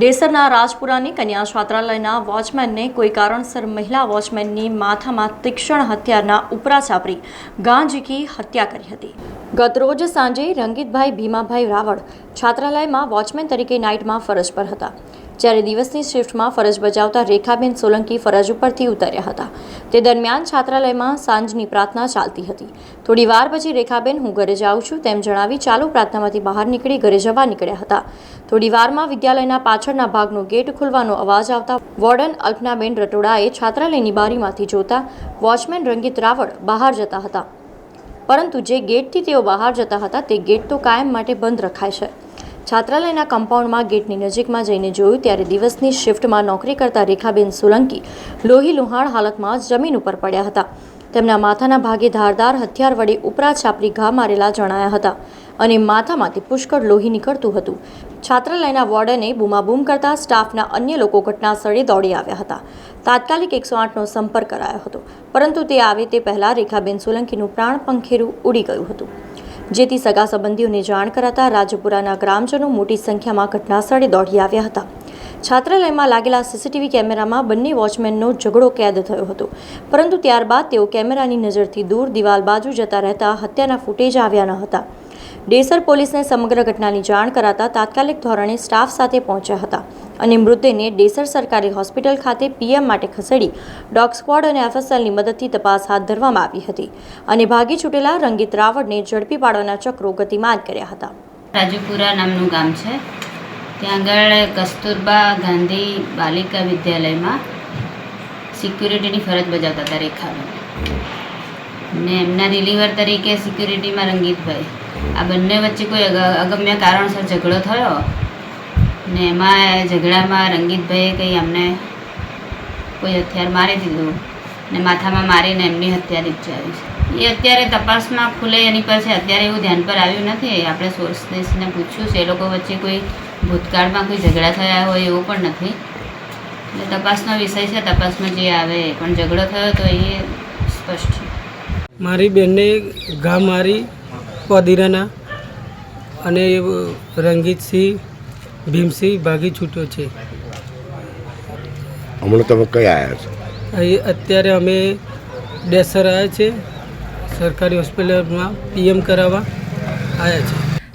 ડેસરના રાજપુરાની કન્યા છાત્રાલયના વોચમેનને કોઈ કારણસર મહિલા વોચમેનની માથામાં તીક્ષ્ણ હથિયારના ઉપરા ચાપરી ગાંજીકી હત્યા કરી હતી. ગતરોજ સાંજે રંગીતભાઈ ભીમાભાઈ રાવળ છાત્રાલયમાં વોચમેન તરીકે નાઇટમાં ફરજ પર હતા. જ્યારે દિવસની શિફ્ટમાં ફરજ બજાવતા રેખાબેન સોલંકી ફરજ ઉપરથી ઉતર્યા હતા. તે દરમિયાન છાત્રાલયમાં સાંજની પ્રાર્થના ચાલતી હતી. થોડી વાર પછી રેખાબેન, હું ઘરે જાઉં છું, તેમ જણાવી ચાલુ પ્રાર્થનામાંથી બહાર નીકળી ઘરે જવા નીકળ્યા હતા. થોડી વારમાં વિદ્યાલયના પાછળના ભાગનો ગેટ ખુલવાનો અવાજ આવતા વોર્ડન અલ્પનાબેન રટોડાએ છાત્રાલયની બારીમાંથી જોતા વોચમેન રંગીત રાવળ બહાર જતા હતા. પરંતુ જે ગેટથી તેઓ બહાર જતા હતા તે ગેટ તો કાયમ માટે બંધ રખાય છે. છાત્રાલયના કમ્પાઉન્ડમાં ગેટની નજીકમાં જઈને જોયું ત્યારે દિવસની શિફ્ટમાં નોકરી કરતા રેખાબેન સોલંકી લોહી લુહાણ હાલતમાં જમીન ઉપર પડ્યા હતા. તેમના માથાના ભાગે ધારદાર હથિયાર વડે ઉપરા છાપરી ઘા મારેલા જણાયા હતા અને માથામાંથી પુષ્કળ લોહી નીકળતું હતું. છાત્રાલયના વોર્ડને બૂમાબૂમ કરતા સ્ટાફના અન્ય લોકો ઘટના સ્થળે દોડી આવ્યા હતા. તાત્કાલિક એકસો આઠનો સંપર્ક કરાયો હતો, પરંતુ તે આવે તે પહેલાં રેખાબેન સોલંકીનું પ્રાણ પંખેરું ઉડી ગયું હતું. જેથી સગા સંબંધીઓને જાણ કરાતા રાજપુરાના ગ્રામજનો મોટી સંખ્યામાં ઘટનાસ્થળે દોડી આવ્યા હતા. છાત્રાલયમાં લાગેલા સીસીટીવી કેમેરામાં બંને વોચમેનનો ઝઘડો કેદ થયો હતો. પરંતુ ત્યારબાદ તેઓ કેમેરાની નજરથી દૂર દિવાલ બાજુ જતા રહેતા હત્યાના ફૂટેજ આવ્યા ન હતા. ડેસર પોલીસને સમગ્ર ઘટનાની જાણ કરાતા તાત્કાલિક ધોરણે સ્ટાફ સાથે પહોંચ્યા હતા અને મૃતદેહને ડેસર સરકારી હોસ્પિટલ ખાતે પીએમ માટે ખસેડી ડોગ સ્ક્વોડ અને એફએસએલની મદદથી તપાસ હાથ ધરવામાં આવી હતી અને ભાગી છૂટેલા રંગીત રાવળને ઝડપી પાડવાના ચક્રો ગતિમાન કર્યા હતા. રાજુપુરા નામનું ગામ છે. ત્યાં આગળ કસ્તુરબા ગાંધી બાલિકા વિદ્યાલયમાં સિક્યુરિટીની ફરજ બજાવતા હતા રેખાબેન. ને એમના રિલીવર તરીકે સિક્યુરિટીમાં રંગીતભાઈ. આ બંને વચ્ચે કોઈ અગમ્ય કારણસર ઝઘડો થયો? ને એમાં ઝઘડામાં રંગીતભાઈએ કંઈ અમને કોઈ હથિયાર મારી દીધું? ને માથામાં મારીને એમની હત્યા નિપજાવી છે? એ અત્યારે તપાસમાં ખુલે એની છે અત્યારે એવું ધ્યાન પર આવ્યું નથી. આપણે સોર્સ દેશને પૂછ્યું છે, એ લોકો વચ્ચે કોઈ ભૂતકાળમાં કોઈ ઝઘડા થયા હોય એવું પણ નથી. એટલે તપાસનો વિષય છે તપાસમાં જે આવે પણ ઝઘડો થયો તો એ સ્પષ્ટ છે. મારી બેનને ઘા મારી પદીરાના અને રંગીતસિંહ ભીમસિંહ ભાગી છૂટ્યો છે. હમણાં તમે કઈ આવ્યા છો? અહીં અત્યારે અમે ડેસર આવ્યા છે સરકારી હોસ્પિટલમાં પીએમ કરાવવા આવ્યા છે.